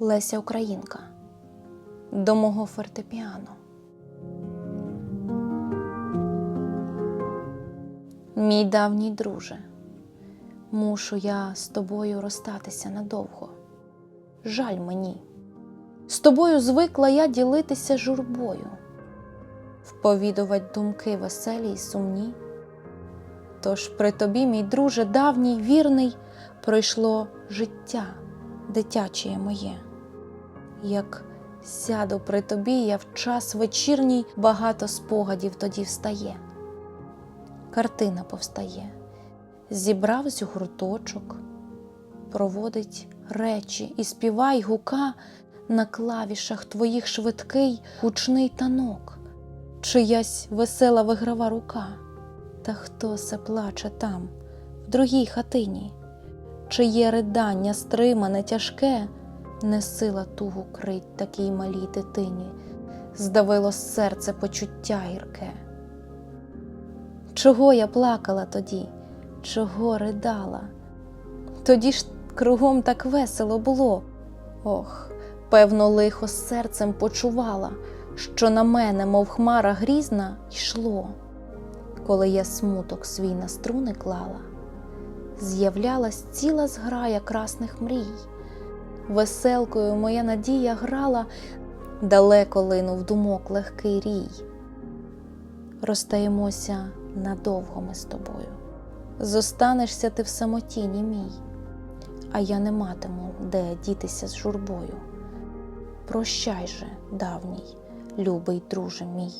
Леся Українка до мого фортепіано. Мій давній друже, мушу я з тобою розстатися надовго. Жаль мені. З тобою звикла я ділитися журбою, вповідувати думки веселі й сумні. Тож при тобі, мій друже, давній вірний, пройшло життя дитяче моє. Як сяду при тобі, я в час вечірній багато спогадів тоді встає. Картина повстає, зібрав гурточок, проводить речі і співай гука на клавішах твоїх швидкий гучний танок, чиясь весела виграва рука. Та хто се плаче там, в другій хатині, чиє ридання стримане тяжке, не сила тугу крить такій малій дитині, здавило серце почуття гірке. Чого я плакала тоді, чого ридала? Тоді ж кругом так весело було. Ох, певно, лихо серцем почувала, що на мене, мов хмара грізна, йшло. Коли я смуток свій на струни клала, з'являлась ціла зграя красних мрій. Веселкою моя надія грала, далеко линув думок легкий рій. Розстаємося надовго ми з тобою. Зостанешся ти в самотіні мій, а я не матиму, де дітися з журбою. Прощай же, давній, любий друже мій.